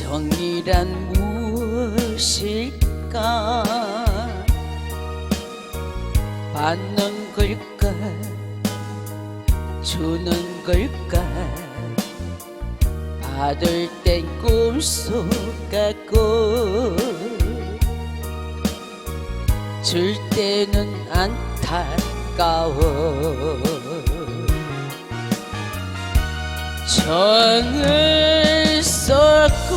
사랑이란 무엇일까? 받는 걸까? 주는 걸까? 받을 땐 꿈속 같고 줄 때는 안타까워. 정 을 쏟고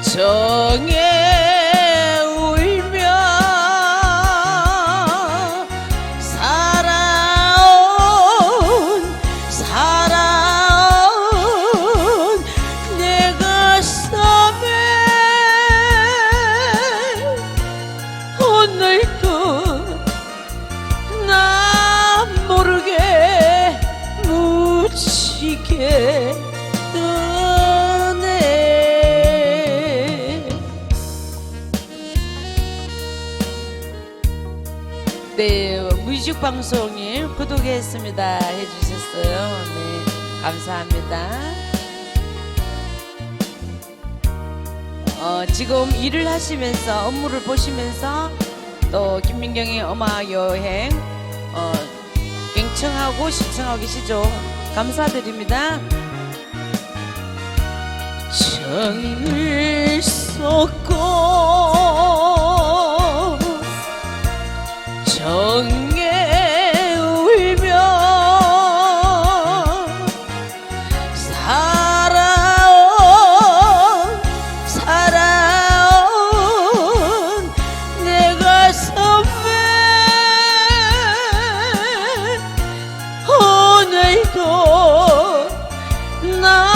정에 울며 살아온 살아온 내 가슴에 오늘 네 뮤직 방송이 구독했습니다 해주셨어요 네 감사합니다 어, 지금 일을 하시면서 업무를 보시면서 또 김민경의 음악 여행 어, 경청하고 시청하고 계시죠. 감사드립니다. 정을 쏟고 살던 나